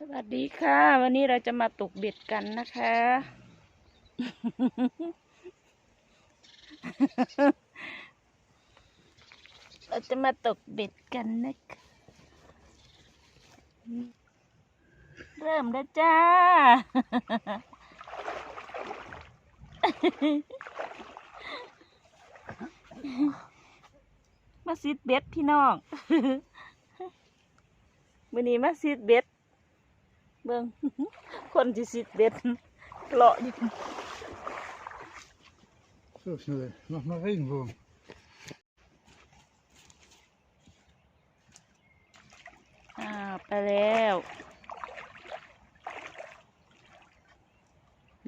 สวัสดีค่ะ วันนี้เราจะมาตกเบ็ดกันนะคะ เราจะมาตกเบ็ดกันนะคะเริ่มแล้วจ้า มาซิดเบ็ดพี่น้องวันนี้มาซิดเบ็ด เบิ่งคนที่ซิดเบ็ดเลาะอยู่ So schnell. Mach mal Regenwurm. อ่าไปแล้ว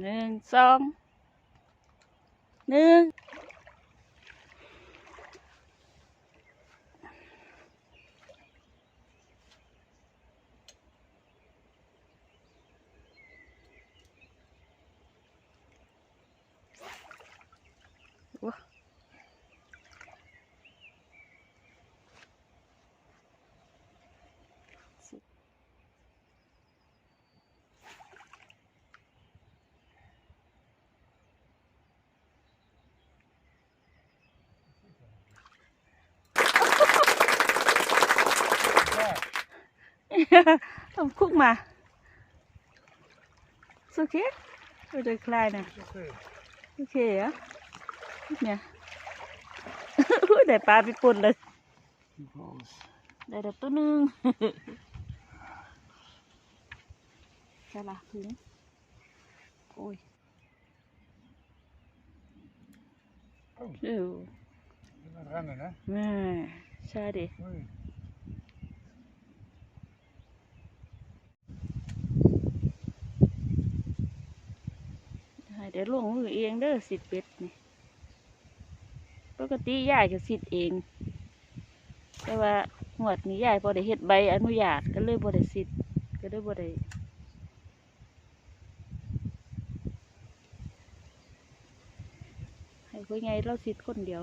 หนึ่งสองหนึ่ง ông khúc mà. Sao thế rồi rồi khai nè. Ok á. Nè. Để ba bị cuốn lên để đẹp tốt nương sao là thúng ôi. Ừ. Nó ra rồi đó. Nè, xa đi. Ừ. จะลงมือเองเด้อสิทธิ์เป็ดนี่ปกติยายก็สิทธิ์เอง แต่ว่าหวดนี้ยายพอได้เห็ดใบอนุญาตก็เลยบ่ได้สิทธิ์ก็เลยบ่ได้ให้พ่อใหญ่เราสิทธิ์คนเดียว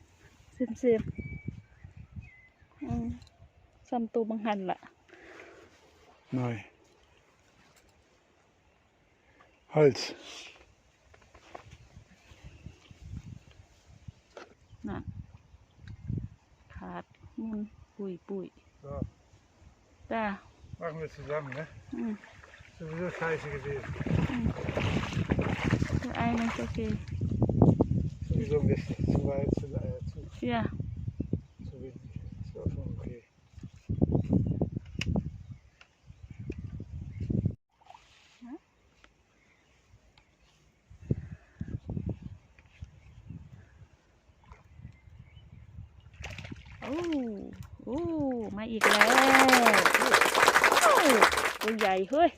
ำ Ist neu. ดูไหมรู้สึกเอ้า Kleine. เสียมเสียมอืมซ้ำตัวบังหันละ Neu. Holz. น่ะขาดมุนปุยปุย So, จ้า machen wir zusammen, ne? อืม Sowieso scheiße gewesen. ไอ้นั่นโอเค Sowieso ein bisschen zu weit, zu, äh, อ้โอ้มาอีกแล้วโอ้ตัวใหญ่เฮ้ย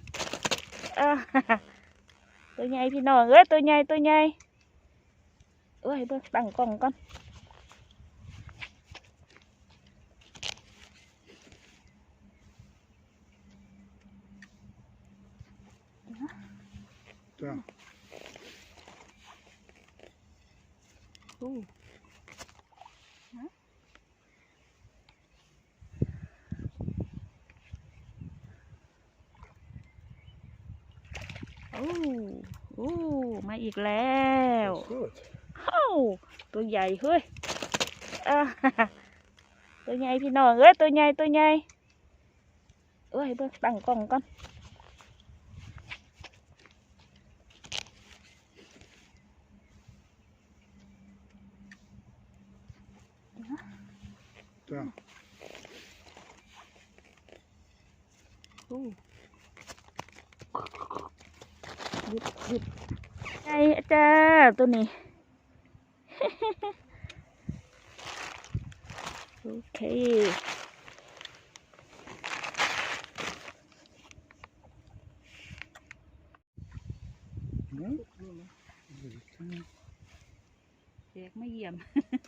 อ่า ตัวใหญ่พี่น้องเอ้ยตัวใหญ่ตัวใหญ่เอ้ยเบิ่งตั้งกล้องก่อน Da. โ อ้โอ้มาอีกแล้ว Ist gut. เอ้าตัวใหญ่เฮ้ยอ่าตัวใหญ่พี่น้องเอ้ยตัวใหญ่ตัวใหญ่เอ้ยเบิ่งตั้งกล้องก่อน ยุดหยุดไอ้จ้าตัวนี้ โอเค Ja? แยกไม่เยี่ยม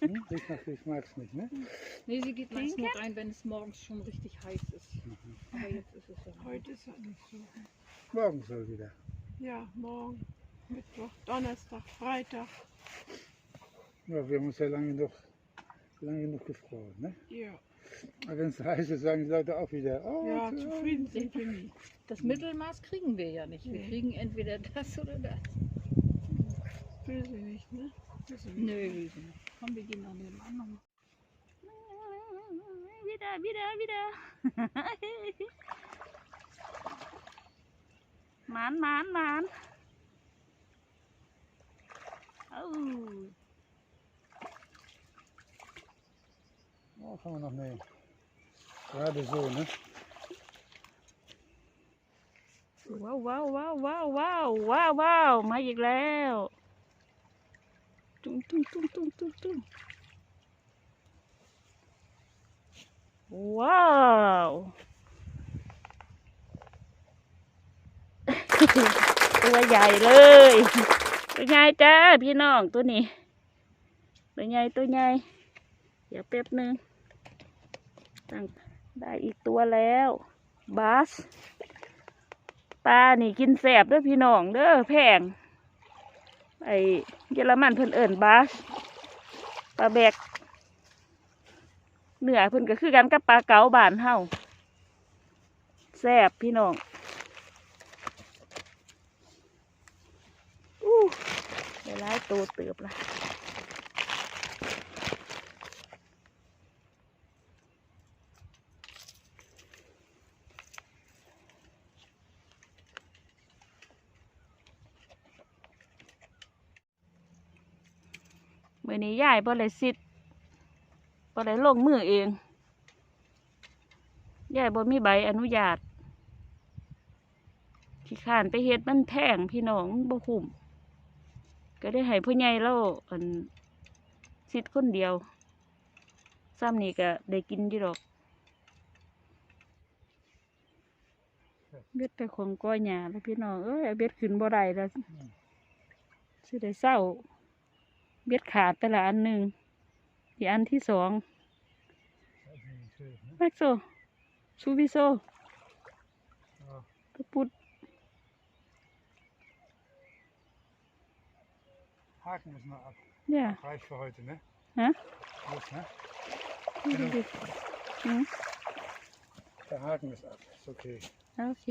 Hm? Riecht nach Fisch magst nicht, ne? Nee, sie geht meist Trinken? nur rein, wenn es morgens schon richtig heiß ist. Aber jetzt ist es ja. Heute ist er nicht so. Morgen soll wieder. Ja, morgen, Mittwoch, Donnerstag, Freitag. Ja, wir haben uns ja lange genug, lange genug gefreut, ne? Ja, Aber wenn es heiß ist, sagen die Leute auch wieder, oh, ja so- zufrieden sind wir nie. Das Mittelmaß kriegen wir ja nicht. Wir Nee. kriegen entweder das oder das. Will sie nicht, ne? Will sie nicht. Nö, komm, wir gehen noch nebenan. noch. wieder, wieder, wieder. หมานหมานหมานเอ้า Oh, gaan we nog mee. Gerade so, ne? ว้าวว้าวว้าวว้าวว้าวว้าวว้าวมาอีกแล้วตุ้งตุ้งตุ้งตุ้งตุ้งตุ้งว้าว ตัวใหญ่เลย ตัวใหญ่จ้าพี่น้องตัวนี้ ตัวใหญ่ตัวใหญ่เดี๋ยวแป๊บหนึงตั้งได้อีกตัวแล้วบาสปลานี่กินแสบเด้อพี่น้องเด้อแพงไอเยอรมันเพิ่นเอิ่นบาสปลาแบกเนื้อเพิ่นก็คือกันกับปลาเก๋าบานเฮาแสบพี่น้องอู้ ได้ายตัวเติบละมื่อนี้ยายบ่ได้สิทธิ์บ่ได้ลงมือเองยายบ่มีใบอนุญาตขี้ข้านไปเฮ็ดมันแพงพี่น้องบ่คุ้ม ก็ได้ให้ผู้ใหญ่เราอันสิทธิ์คนเดียวซ้ำนี่ก็ได้กินอยู่ดอกเบ็ดไปของก้อยหญ้าแล้วพี่น้องเอ้ยเอาเบ็ดขึ้นบ่ได้แล้วสิได้เศร้า เบ็ดขาดไปละอันหนึ่งอีกอันที่สองแม็กโซซูบิโซ Ja. กระปุด Haken müssen wir ab. เนี่ย Reicht für heute, ne? ฮะ Los, ne? นี่ดูดิอืม Der Haken ist ab. Ist okay. โอเค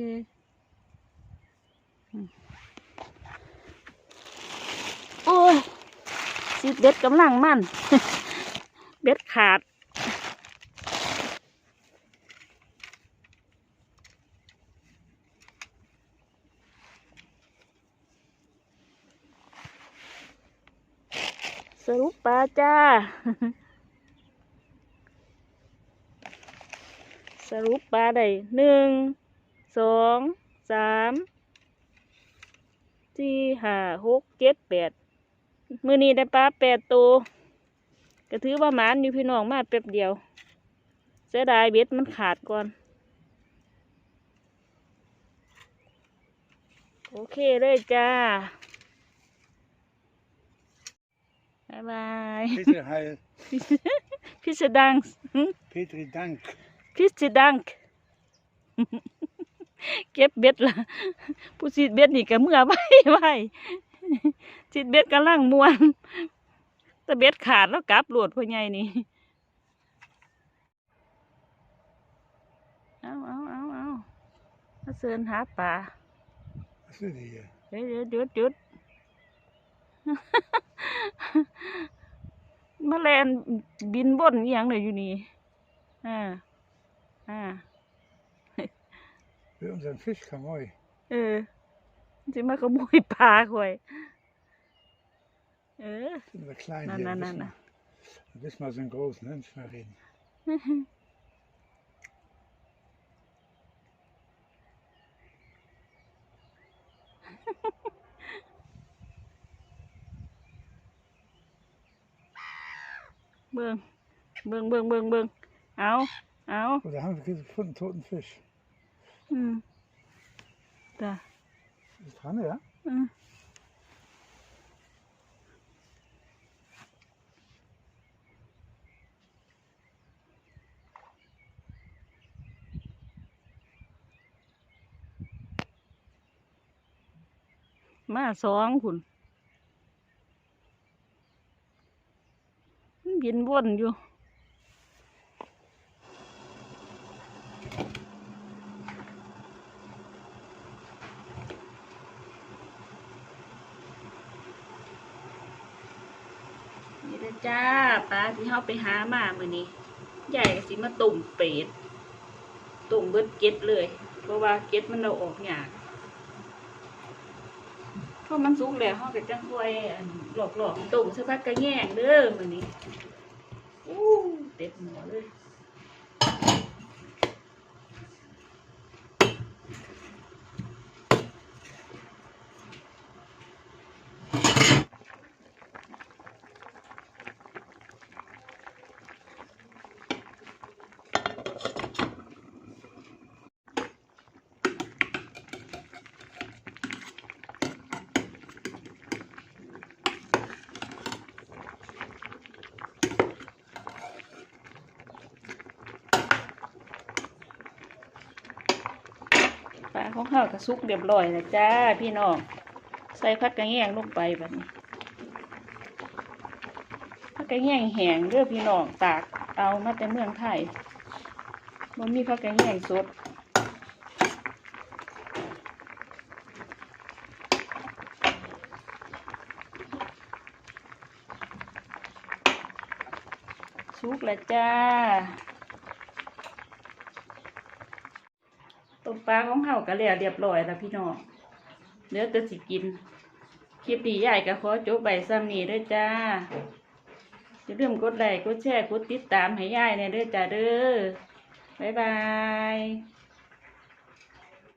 อืมโอ้ยสิเบ็ดกำลังมัน เบ็ดขาด สรุปปลาจ้า สรุปปลาได้หนึ่งสองสามสี่ห้าหกเจ็ดแปดมือนี้ได้ปลาแปดตัวก็ถือว่าหมานอยู่พี่น้องมาแป๊บเดียว เสียดายเบ็ดมันขาดก่อน โอเคเลยจ้า บ๊ายบาย Bitte heil. พิสดัง Petri Dank. พิสดังเก็บเบ็ดละผู้สิเบ็ดนี่ก็เมื่อไว้ไว้สิเบ็ดกำลังมวนแต่เบ็ดขาดแล้วกลับหลวดพ่อใหญ่นี่เอาเอาเอาเอามาเสินหาปลา Was will die hier? เดี๋ยวเดี๋ยวหยุดหยุด แมลงบินบนอหย่างเลยอยู่นี่อ่าอ่า Will unseren Fisch Kamoi. เออจะมาขโมยปลาข่อย เออ Sind wir klein Na, hier. na, ein na, bisschen- na. ein bisschen mal so groß, ne? Nicht mal reden. เบิ่งเบิ่งเบิ่งเบิ่งเบิ่งเอาเอา Aber da haben wir gefunden, toten Fisch. อืมจ้ะ Ist dran, ja? อืมมาสองคุณ บินวนอยู่นี่เด้อจ้าปลาที่เขาไปหามาเมื้อนี้ ใหญ่กสิมาตุ่มเป็ดตุ่มเบิดเก็ดเลย เพราะว่าเก็ดมันเราออกยากเพราะมันสุกแล้วเขาก็จังค่อยอันหลอกๆตุ่มสักพักก็แย่งเด้อมื้อนี้ อู้เต็มหม้อเลย ปลาของเขาก็สุกเรียบร้อยแล้วจ้าพี่น้อง ใส่ผักกระแยงลงไปแบบนี้ผักกระแยงแห้งเด้อพี่น้องตากเอามาแต่เมืองไทยมันมีผักกระแยงสดสุกแล้วจ้า มปลาของเฮาก็แล้วเรียบร้อยแล้วพี่น้องเนื้อแต่สิกิน คลิปนี้ยายก็ขอจบใบซ้ำนี้ด้วยจ้าอย่าลืมกดไลค์กดแชร์กดติดตามให้ยายในเด้อจ้าเด้อบ๊ายบาย